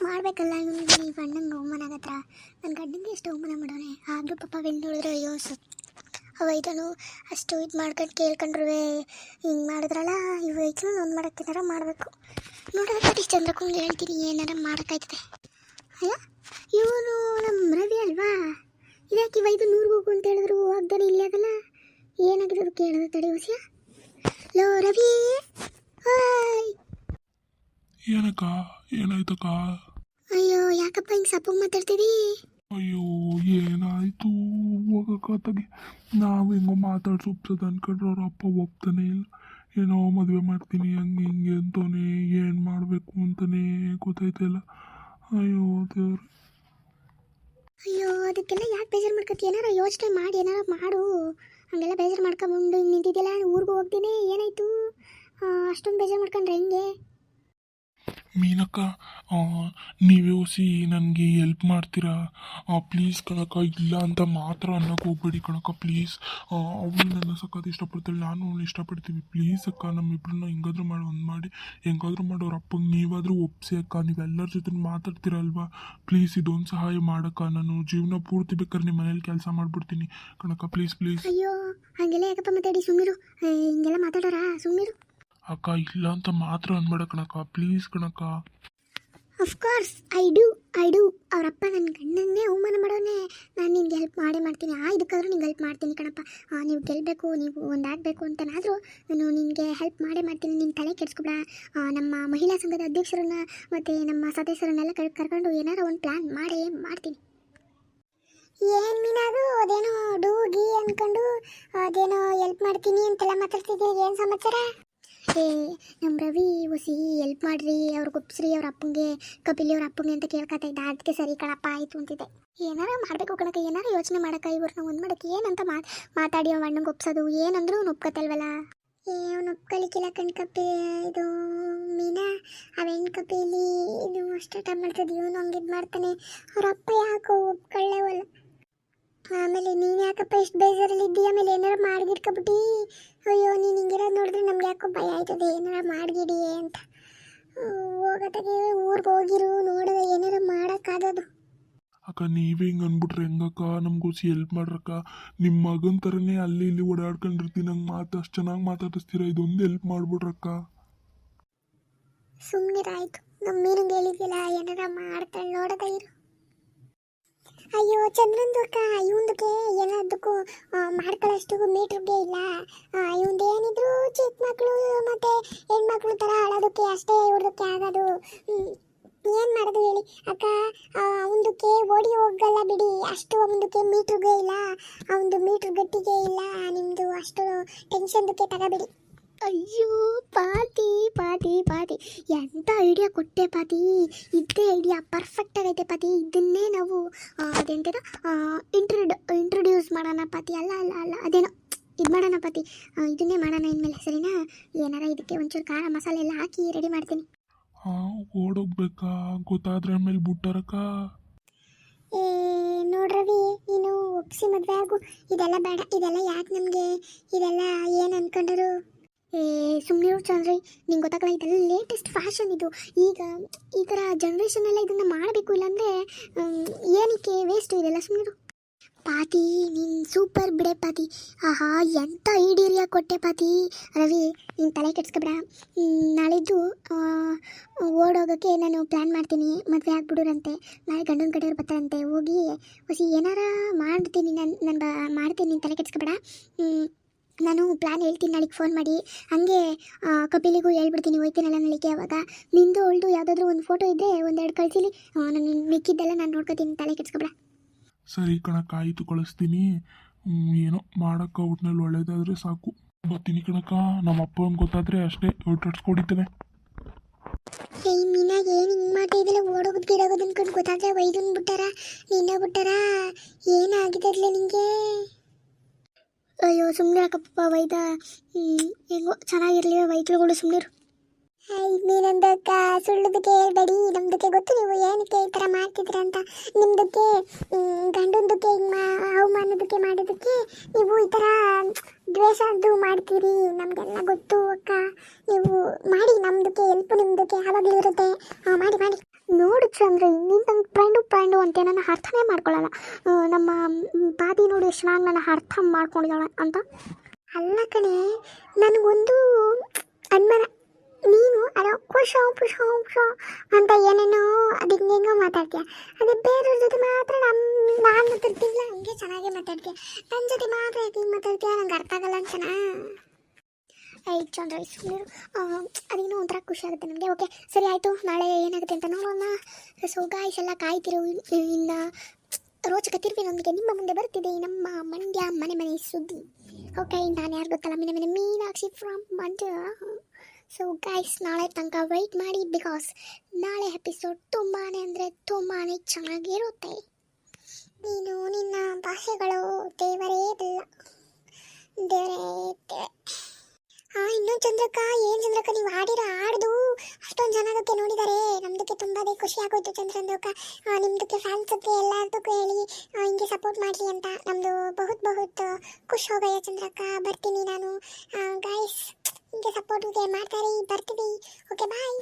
ಮಾಡಬೇಕಲ್ಲ ಇವನಿಗೆ ಈ ಅಣ್ಣಂಗೆ ಅವಮಾನ ಆಗತ್ರ ನನ್ನ ಗಂಡನಿಗೆ ಎಷ್ಟು ಅವಮಾನ ಮಾಡೋನೆ? ಆದರೂ ಪಾಪ ಬೆನ್ನು ನೋಡಿದ್ರೆ ಅಯ್ಯೋ ಸರ್ ಅವ ಇದನ್ನು ಅಷ್ಟು ಇದು ಮಾಡ್ಕೊಂಡು ಕೇಳ್ಕೊಂಡ್ರು ಹಿಂಗೆ ಮಾಡಿದ್ರಲ್ಲ, ಇವ ಇದನ್ನು ಒಂದು ಮಾಡೋಕ್ಕೆ ಮಾಡಬೇಕು. ನೋಡೋದಕ್ಕೆ ಚಂದ್ರಕುಂಗ್ ಹೇಳ್ತೀನಿ, ಏನಾರ ಮಾಡೋಕ್ಕಾಯ್ತದೆ. ಅಯ್ಯ, ಇವನು ನಮ್ಮ ರವಿ ಅಲ್ವಾ? ಇದಕ್ಕೆ ಇವ ಇದು ನೂರು ಹೋಗು ಅಂತ ಹೇಳಿದ್ರು? ಆಗ್ದಾನೆ ಇಲ್ಲಿ ಆಗಲ್ಲ ಏನಾಗಿದ್ರು ಕೇಳೋದು ತಡಿ, ಹುಸಿಯ. ಲೋ, ರವಿ. ಹಾಯ್. ಏನಕ್ಕ? ಏನಾಯ್ತಕ್ಕ? ಅಯ್ಯೋ ಯಾಕಪ್ಪ ಹಿಂಗೆ ಸಪ್ಪಗೆ ಮಾತಾಡ್ತೀವಿ ಅಯ್ಯೋ ಏನಾಯ್ತು? ಹೋಗಕ್ಕ ತಗಿ ನಾವು ಹೆಂಗೋ ಮಾತಾಡ್ಸಿ ಒಪ್ಸೋದು ಅನ್ಕೊಂಡ್ರೆ ಅವ್ರ ಅಪ್ಪ ಒಪ್ತಾನೆ ಇಲ್ಲ. ಏನೋ ಮದುವೆ ಮಾಡ್ತೀನಿ ಹಂಗೆ ಹಿಂಗೆ ಅಂತಾನೆ ಏನು ಮಾಡಬೇಕು ಅಂತಾನೆ ಗೊತ್ತಾಯ್ತಿಲ್ಲ. ಅಯ್ಯೋ ದೇವ್ರು. ಅಯ್ಯೋ ಅದಕ್ಕೆಲ್ಲ ಯಾಕೆ ಬೇಜಾರು ಮಾಡ್ಕೊತಿ? ಏನಾರ ಯೋಚನೆ ಮಾಡಿ ಏನಾರ ಮಾಡು. ಹಂಗೆಲ್ಲ ಬೇಜಾರು ಮಾಡ್ಕೊಂಬಂದು ಹಿಂಗೆ ನಿಂತಿದ್ದಿಲ್ಲ ಊರಿಗೆ ಹೋಗ್ತೀನಿ ಏನಾಯ್ತು? ಅಷ್ಟೊಂದು ಬೇಜಾರು ಮಾಡ್ಕೊಂಡ್ರೆ ಹೆಂಗೆ? ಮೀನಕ್ಕ ನೀವೇ ಹೊಸಿ ನನಗೆ ಹೆಲ್ಪ್ ಮಾಡ್ತೀರಾ? ಪ್ಲೀಸ್ ಕಣಕ್ಕ, ಇಲ್ಲ ಅಂತ ಮಾತ್ರ ಅನ್ನೋಕ್ಕೆ ಹೋಗ್ಬೇಡಿ ಕಣಕ್ಕ ಪ್ಲೀಸ್ ಅವಳು ನನ್ನ ಸಖತ್ ಇಷ್ಟಪಡ್ತಾಳೆ, ನಾನು ಅವಳು ಇಷ್ಟಪಡ್ತೀವಿ. ಪ್ಲೀಸ್ ಅಕ್ಕ ನಮ್ಮಿಬ್ಬರನ್ನ ಹೆಂಗಾದ್ರೂ ಮಾಡಿ, ಒಂದು ಮಾಡಿ, ಹೆಂಗಾದ್ರೂ ಮಾಡೋರು ಅಪ್ಪಂಗೆ ನೀವಾದರೂ ಒಪ್ಸಿ ಅಕ್ಕ, ನೀವೆಲ್ಲರ ಜೊತೆ ಮಾತಾಡ್ತೀರಲ್ವಾ? ಪ್ಲೀಸ್ ಇದೊಂದು ಸಹಾಯ ಮಾಡಕ್ಕ, ನಾನು ಜೀವನ ಪೂರ್ತಿ ಬೇಕಾದ್ರೆ ನಿಮ್ಮ ಮನೇಲಿ ಕೆಲಸ ಮಾಡಿಬಿಡ್ತೀನಿ. ಕಣಕ್ಕ ಪ್ಲೀಸ್ ಪ್ಲೀಸ್ ಅಯ್ಯೋ, ಹಾಗೆಲ್ಲ ಯಾಕಪ್ಪ ಮಾತಾಡಿ ಸುಮ್ಮಿರು ಹಿಂಗೆಲ್ಲ ಮಾತಾಡೋರಾ? ಸುಮ್ಮಿರು ಅಕ್ಕ, ಇಲ್ಲ ಅಂತ ಮಾತ್ರ ಅನ್ಬೇಡ ಕಣಕ್ಕ. Please ಕಣಕ್ಕ. Of course I do I do ಅವರಪ್ಪ ನನ್ನ ಗಂಡನ್ನೇ ಅವಮಾನ ಮಾಡೋನೆ. ನಾನು ನಿನ್ಗೆ ಹೆಲ್ಪ್ ಮಾಡೇ ಮಾಡ್ತೀನಿ. ಆ, ಇದಕ್ಕಾದರೂ ನಿಂಗೆ ಹೆಲ್ಪ್ ಮಾಡ್ತೀನಿ ಕಣಪ್ಪ. ನೀವು ಗೆಲ್ಲಬೇಕು ನೀವು ಒಂದಾಗಬೇಕು ಅಂತನಾದರೂ ನಾನು ನಿನಗೆ ಹೆಲ್ಪ್ ಮಾಡೇ ಮಾಡ್ತೀನಿ. ನಿನ್ನ ತಲೆ ಕೆಡಿಸ್ಕೊಬೇಡ. ನಮ್ಮ ಮಹಿಳಾ ಸಂಘದ ಅಧ್ಯಕ್ಷರನ್ನ ಮತ್ತು ನಮ್ಮ ಸದಸ್ಯರನ್ನೆಲ್ಲ ಕರ್, ಕರ್ಕೊಂಡು ಏನಾರು ಒಂದು ಪ್ಲ್ಯಾನ್ ಮಾಡೇ ಮಾಡ್ತೀನಿ. ಏನು ಮೀನಾದು ಅದೇನೋ ಡೂ ಗಿ ಅಂದ್ಕೊಂಡು ಅದೇನೋ ಹೆಲ್ಪ್ ಮಾಡ್ತೀನಿ ಅಂತೆಲ್ಲ ಮಾತಾಡ್ತಿದ್ದೀರಿ ಏನು ಸಮಾಚಾರ? ಏ ನಮ್ಮ ರವಿ ಹೊಸಿ ಎಲ್ಪ್ ಮಾಡ್ರಿ. ಅವ್ರ ಗುಪ್ಸ್ರಿ, ಅವ್ರ ಅಪ್ಪಂಗೆ, ಕಪಿಲಿ ಅವ್ರ ಅಪ್ಪಂಗೆ ಅಂತ ಕೇಳ್ಕೊತಾ ಇದ್ದ. ಅದಕ್ಕೆ ಸರಿ ಕಣಪ್ಪ, ಆಯಿತು ಅಂತಿದ್ದೆ. ಏನಾರ ಮಾಡಬೇಕು ಕಣಕ ಏನಾರ ಯೋಚನೆ ಮಾಡಕ್ಕ ಇವ್ರನ್ನ ಒಂದು ಮಾಡಕ್ಕೆ ಏನಂತ ಮಾತ್, ಮಾತಾಡಿ ಅವ ಅಣ್ಣಂಗೆ ಒಪ್ಸೋದು ಏನಂದ್ರು ಒಪ್ಕೊತಲ್ವಲ್ಲ? ಏ, ಅವ್ನು ಒಪ್ಕೊಲಿಕ್ಕಿಲ್ಲ ಕಣ್ಕಪ್ಪಿ. ಇದು ಮೀನಾ, ಅವೇನು ಕಪಿಲಿ ಇದು ಅಷ್ಟಾಟ ಮಾಡ್ತದೆ ಇವನು ಹಂಗೆ ಇದು ಮಾಡ್ತಾನೆ. ಅವ್ರ ಅಪ್ಪ ಯಾಕೋ ಒಪ್ಕೊಳ್ಳೇವಲ್ಲ ಆಮೇಲೆ ನೀನು ಯಾಕಪ್ಪ ಎಷ್ಟು ಬೇಜಾರಲ್ಲಿ ಇದ್ದೀಯ? ಆಮೇಲೆ ಏನಾರು ಮಾಡ್ಗಿಡ್ಕೊಬಿಟ್ಟು ಅಯ್ಯೋ ನೀನು ಹಿಂಗಿರೋದು ನೋಡಿದ್ರೆ ನಮ್ಗೆ ಯಾಕೋ ಭಯ ಆಯ್ತದೆ. ಏನಾರ ಮಾಡ್ಗಿಡಿ ಅಂತ. ಹೋಗತ್ತಾಗೆ ಊರಿಗೆ ಹೋಗಿರು. ನೋಡದ ಏನಾರ ಮಾಡೋಕ್ಕಾಗೋದು ಅಕ್ಕ ನೀವೇ ಹಿಂಗೆ ಅಂದ್ಬಿಟ್ರೆ ಹೆಂಗಕ್ಕ? ನಮ್ಗೋಸಿ ಹೆಲ್ಪ್ ಮಾಡ್ರಕ್ಕ. ನಿಮ್ಮ ಮಗನ ಥರನೇ ಅಲ್ಲಿ ಇಲ್ಲಿ ಓಡಾಡ್ಕೊಂಡಿರ್ತೀನಿ. ನಂಗೆ ಮಾತು ಅಷ್ಟು ಚೆನ್ನಾಗಿ ಮಾತಾಡಿಸ್ತೀರ? ಇದೊಂದು ಹೆಲ್ಪ್ ಮಾಡ್ಬಿಡ್ರಕ್ಕ. ಸುಮ್ಮನಿರಾಯ್ತು ನಮ್ಮ ಮೀನಿಗೆ ಹೇಳಿದ್ಯಲ್ಲ ಏನಾರ ಮಾಡ್ತಾಳೆ ನೋಡದ ಇರು. ಅಯ್ಯೋ ಚಂದ್ರಂದು ಅಕ್ಕ ಇವಂದಕ್ಕೆ ಏನಾದಕ್ಕೂ ಮಾಡ್ಕೊಳ್ಳೋಷ್ಟು ಮೀಟ್ರಿಗೆ ಇಲ್ಲ. ಇವಂದು ಏನಿದ್ರು ಚಿಕ್ಕ ಮಕ್ಕಳು ಮತ್ತೆ ಹೆಣ್ಮಕ್ಳು ತರ ಆಡೋದಕ್ಕೆ ಅಷ್ಟೇ ಇವ್ರದಕ್ಕೆ ಆಗೋದು. ಏನು ಮಾಡೋದು ಹೇಳಿ? ಅಕ್ಕ ಅವನದಕ್ಕೆ ಓಡಿ ಹೋಗಲ್ಲ ಬಿಡಿ. ಅಷ್ಟು ಅವನದಕ್ಕೆ ಮೀಟ್ರಿಗೆ ಇಲ್ಲ. ಅವನದು ಮೀಟ್ರ್ ಗಟ್ಟಿಗೆ ಇಲ್ಲ. ನಿಮ್ಮದು ಅಷ್ಟು ಟೆನ್ಷನ್ದಕ್ಕೆ ತಗೋಬೇಡಿ. ಅಯ್ಯೋ ಪಾತಿ ಪಾತಿ ಪಾತಿ ಎಂಥ ಐಡಿಯಾ ಕೊಟ್ಟೆ ಪಾತಿ ಇದ್ದೇ ಐಡಿಯಾ ಪರ್ಫೆಕ್ಟ್ ಆಗೈತೆ ಪಾತಿ ಇದನ್ನೇ ನಾವು ಆ, ಇಂಟ್ರೊಡ್ ಇಂಟ್ರಡ್ ಇಂಟ್ರೊಡ್ಯೂಸ್ ಮಾಡೋಣ ಪಾತಿ ಅಲ್ಲ ಅಲ್ಲ ಅಲ್ಲ ಅದೇನೋ ಇದು ಮಾಡೋಣ ಪಾತಿ ಇದನ್ನೇ ಮಾಡೋಣ ಇನ್ಮೇಲೆ ಸರಿನಾ ಏನಾರ ಇದಕ್ಕೆ ಒಂಚೂರು ಖಾರ ಮಸಾಲೆ ಎಲ್ಲ ಹಾಕಿ ರೆಡಿ ಮಾಡ್ತೀನಿ. ಹಾಂ ಓಡೋಗ್ಬೇಕಾ ಗೊತ್ತಾದ್ರೆ ಆಮೇಲೆ ಬಿಟ್ಟಾರಕ್ಕ ಏ ನೋಡ್ರವಿ ನೀನು ಒಪ್ಸಿ ಮದುವೆ ಆಗು ಇದೆಲ್ಲ ಬೇಡ ಇದೆಲ್ಲ ಯಾಕೆ ನಮಗೆ ಇದೆಲ್ಲ ಏನು ಅನ್ಕೊಂಡರು ಏ ಸುಮ್ಮನೆ ಚಂದ್ರಿ. ನಿಂಗೆ ಗೊತ್ತಾಗಲ್ಲ ಇದೆಲ್ಲ ಲೇಟೆಸ್ಟ್ ಫ್ಯಾಷನ್ ಇದು. ಈಗ ಈ ಥರ ಜನ್ರೇಷನ್ ಎಲ್ಲ ಇದನ್ನು ಮಾಡಬೇಕು ಇಲ್ಲಾಂದರೆ ಏನಕ್ಕೆ ವೇಸ್ಟು ಇದೆಲ್ಲ? ಸುಮ್ಮನೆ ಪಾತಿ ನೀನು ಸೂಪರ್ ಬಿಡೆ ಪಾತಿ. ಆಹಾ ಎಂಥ ಈಡೇರಿಯಾ ಕೊಟ್ಟೆ ಪಾತಿ. ರವಿ ನೀನು ತಲೆ ಕೆಡ್ಸ್ಕೊಬೇಡ. ಹ್ಮ್, ನಾಳಿದ್ದು ಓಡೋಗೋಕ್ಕೆ ನಾನು ಪ್ಲ್ಯಾನ್ ಮಾಡ್ತೀನಿ. ಮದುವೆ ಆಗ್ಬಿಡೋರಂತೆ. ನಾಳೆ ಗಂಡನ ಕಡೆಯವ್ರು ಬರ್ತಾರಂತೆ. ಹೋಗಿ ಹೊಸಿ ಏನಾರ ಮಾಡ್ತೀನಿ ನಾನು ನಾನು ಮಾಡ್ತೀನಿ ನೀನು ತಲೆ ಕೆಡ್ಸ್ಕೊಬೇಡ. ನಾನು ಪ್ಲ್ಯಾನ್ ಹೇಳ್ತೀನಿ ನಾಳೆಗೆ ಫೋನ್ ಮಾಡಿ. ಹಾಗೆ ಕಪಿಲಿಗೂ ಹೇಳ್ಬಿಡ್ತೀನಿ ಹೋಯ್ತೀನಲ್ಲ ನಾಳೆಗೆ ಅವಾಗ. ನಿಂದು ಅವಳ್ದು ಯಾವುದಾದ್ರೂ ಒಂದು ಫೋಟೋ ಇದ್ದರೆ ಒಂದೆರಡು ಕಳಿಸಿಲಿ. ನಾನು ಮಿಕ್ಕಿದ್ದೆಲ್ಲ ನಾನು ನೋಡ್ಕೊತೀನಿ ತಲೆ ಕೆಡ್ಸ್ಕೊಬ್ರ. ಸರಿ ಕಣಕ್ಕ ಆಯಿತು ಕಳಿಸ್ತೀನಿ. ಏನೋ ಮಾಡೋಕ್ಕ ಒಟ್ನಲ್ಲಿ ಒಳ್ಳೇದಾದರೆ ಸಾಕು. ಬರ್ತೀನಿ ಕಣಕ್ಕ ನಮ್ಮ ಅಪ್ಪಂಗೆ ಗೊತ್ತಾದ್ರೆ ಅಷ್ಟೇ ಹೊರಟಡ್ಸ್ಕೊಡಿತಾನೆ ಏಯ್ ಮೀನಾ ಏನು ಹಿಂಗೆ ಮಾಡ್ತಾ ಇದ್ದಿಲ್ಲ ಓಡೋಗೋದು ಗಿಡೋಗೋದು ಅನ್ಕೊಂಡು ಗೊತ್ತಾದ್ರೆ ವೈದನ್ ಬಿಟ್ಟಾರ ನಿನ್ನ ಬಿಟ್ಟಾರ? ಏನಾಗಿದೆ ನಿಂಗೆ? ಅಯ್ಯೋ ಸುಮ್ಮನೆ ಯಾಕಪ್ಪ ವೈದ? ಹೆಂಗೋ ಚೆನ್ನಾಗಿರಲಿ ವೈದ್ಯರುಗಳು ಸುಮ್ಮನೆ ನೀನಂದಕ್ಕ ಸುಳ್ಳದಕ್ಕೆ ಹೇಳ್ಬೇಡಿ ನಮ್ದಕ್ಕೆ ಗೊತ್ತು ನೀವು ಏನಕ್ಕೆ ಈ ಥರ ಮಾಡ್ತಿದ್ರ ಅಂತ. ನಿಮ್ದಕ್ಕೆ ಗಂಡಂದಕ್ಕೆ, ಹಿಂಗೆ ಅವಮಾನದಕ್ಕೆ ಮಾಡೋದಕ್ಕೆ ನೀವು ಈ ಥರ ದ್ವೇಷ ಮಾಡ್ತೀರಿ. ನಮಗೆಲ್ಲ ಗೊತ್ತು ಅಕ್ಕ. ನೀವು ಮಾಡಿ, ನಮ್ದಕ್ಕೆ ಹೆಲ್ಪ್ ನಿಮ್ದಕ್ಕೆ ಯಾವಾಗಲೂ ಇರುತ್ತೆ. ಮಾಡಿ ಮಾಡಿ. ನೋಡು ಚಂದ್ರ, ನೀನು ನಂಗೆ ಫ್ರೆಂಡು ಫ್ರೆಂಡು ಅಂತ ನನ್ನ ಅರ್ಥನೇ ಮಾಡ್ಕೊಳ್ಳಲ್ಲ ನಮ್ಮ ಬಾದಿ ನೋಡಿ ಎಷ್ಟು ನಾನು ನನ್ನ ಅರ್ಥ ಮಾಡ್ಕೊಂಡಿದ್ದಾಳೆ ಅಂತ. ಅಲ್ಲ ಕಣೆ, ನನಗೊಂದು ಅನುಮಾನ. ನೀನು ಅದ ಖುಷ ಖುಷ ಖುಷ ಅಂತ ಏನೇನೋ ಅದು ಮಾತಾಡ್ತೀಯ. ಅದೇ ಬೇರೆಯವ್ರ ಜೊತೆ ಮಾತ್ರ ನಮ್ಮ ನಾನು ಮಾತಾಡ್ತಿಲ್ಲ ಹಂಗೆ ಚೆನ್ನಾಗೆ ಮಾತಾಡ್ತೀಯ. ನನ್ನ ಜೊತೆ ಮಾತ್ರ ಯಾಕೆ ಮಾತಾಡ್ತೀಯ? ನಂಗೆ ಅರ್ಥ ಆಗಲ್ಲ ಅಂತನಾ? ಐ ಚಂದ್ರ ಸುಮ್ಮನೆ ಅದೇನೋ ಒಂಥರ ಖುಷಿ ಆಗುತ್ತೆ ಓಕೆ ಸರಿ ಆಯಿತು. ನಾಳೆ ಏನಾಗುತ್ತೆ ಅಂತ ನೋಡೋಣ. ಸೊ ಗಾಯ್ಸ್ ಎಲ್ಲ ಕಾಯ್ತಿರೋ ಇನ್ನು ರೋಚಕ ತಿರುವಿನೊಂದಿಗೆ ನಿಮ್ಮ ಮುಂದೆ ಬರ್ತಿದೆ ನಮ್ಮ ಮಂಡ್ಯ ಮನೆ ಮನೆ ಸುದ್ದಿ. ಓಕೆ ನಾನು ಯಾರು ಗೊತ್ತಲ್ಲ, ಮನೆ ಮನೆ Meenakshi from Mandya. So guys ನಾಳೆ ತನಕ ವೆಯ್ಟ್ ಮಾಡಿ ಬಿಕಾಸ್ ನಾಳೆ ಎಪಿಸೋಡ್ ತುಂಬಾ ಅಂದರೆ ತುಂಬಾ ಚೆನ್ನಾಗಿರುತ್ತೆ. ನೀನು ನಿನ್ನ ಭಾಷೆಗಳು ದೇವರೇ ಇಲ್ಲ ದೇವರೇ ಹಾ ಇನ್ನು ಚಂದ್ರಕ್ಕ, ಏನ್ ಚಂದ್ರಕ್ಕ, ನೀವು ಹಾಡಿರೋ ಹಾಡ್ದು ಅಷ್ಟೊಂದು ಚೆನ್ನಾಗುತ್ತೆ ನೋಡಿದ್ದಾರೆ ನಮ್ದಕ್ಕೆ ತುಂಬಾನೇ ಖುಷಿ ಆಗೋಯ್ತು ಚಂದ್ರಕ್ಕ ನಿಮ್ದಕ್ಕೆ ಫ್ಯಾನ್ಸ್ ಹತ್ರ ಎಲ್ಲದಕ್ಕೂ ಹೇಳಿ ಹಿಂಗೆ ಸಪೋರ್ಟ್ ಮಾಡಲಿ ಅಂತ ನಮ್ದು ಬಹುತ್ ಬಹುತ್ ಖುಷಿ ಹೋಗಯ್ಯ ಚಂದ್ರಕ್ಕ. ಬರ್ತೀನಿ ನಾನು. ಗಾಯ್ಸ್ ಹಿಂಗೆ ಸಪೋರ್ಟ್ಗೆ ಮಾಡ್ತಾರೆ. ಬರ್ತೀವಿ. Okay bye